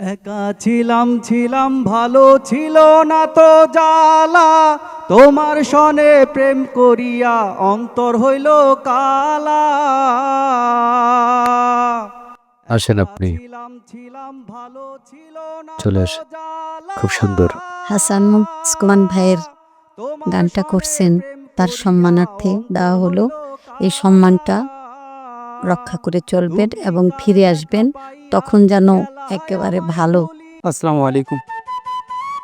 একা ছিলাম ছিলাম ভালো ছিল না তো জালা তোমার সনে প্রেম করিয়া অন্তর হইল কালা আসেন আপনি। ছিলাম ছিলাম ভালো ছিল না চলে আসেন। খুব সুন্দর। হাসান মুসলমান ভাইয়ের গানটা করছেন, তার সম্মানার্থে দেওয়া হলো। এই সম্মানটা। রক্ষা করে চলবেন এবং ফিরে আসবেন তখন যেন একেবারে ভালো। আসসালামু আলাইকুম।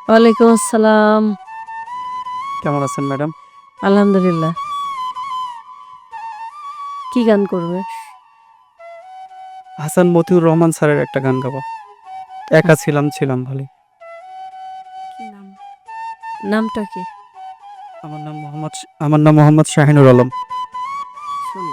ওয়ালাইকুম আসসালাম। কেমন আছেন ম্যাডাম? আলহামদুলিল্লাহ। কি গান করবে? হাসান মতিউর রহমান স্যারের একটা গান গাবো। একা ছিলাম ছিলাম ভালো নামটা কি? আমার নাম মোহাম্মদ আমার নাম মোহাম্মদ শাহিনুর আলম। শুনি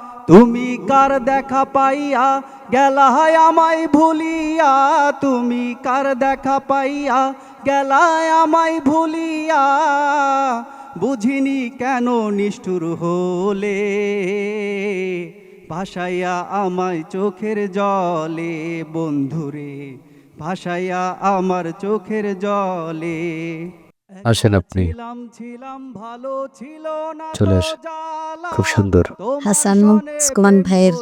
তুমি কার দেখা পাইয়া গেলায় আমায় ভুলিয়া তুমি কার দেখা পাইয়া গেলায় আমায় ভুলিয়া বুঝিনি কেন নিষ্ঠুর হলে ভাসাইয়া আমায় চোখের জলে বন্ধুরে ভাসাইয়া আমার চোখের জলে আসেন আপনি। ছিলাম ভালো ছিল না চলে। খুব সুন্দর। হাসান প্রেম ভাইয়ের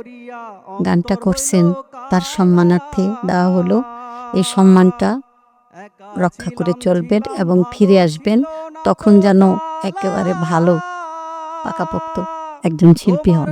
গানটা করছেন, তার সম্মানার্থে দেওয়া হলো। এই সম্মানটা রক্ষা করে চলবেন এবং ফিরে আসবেন তখন যেন একেবারে ভালো পাকাপোক্ত একজন শিল্পী হন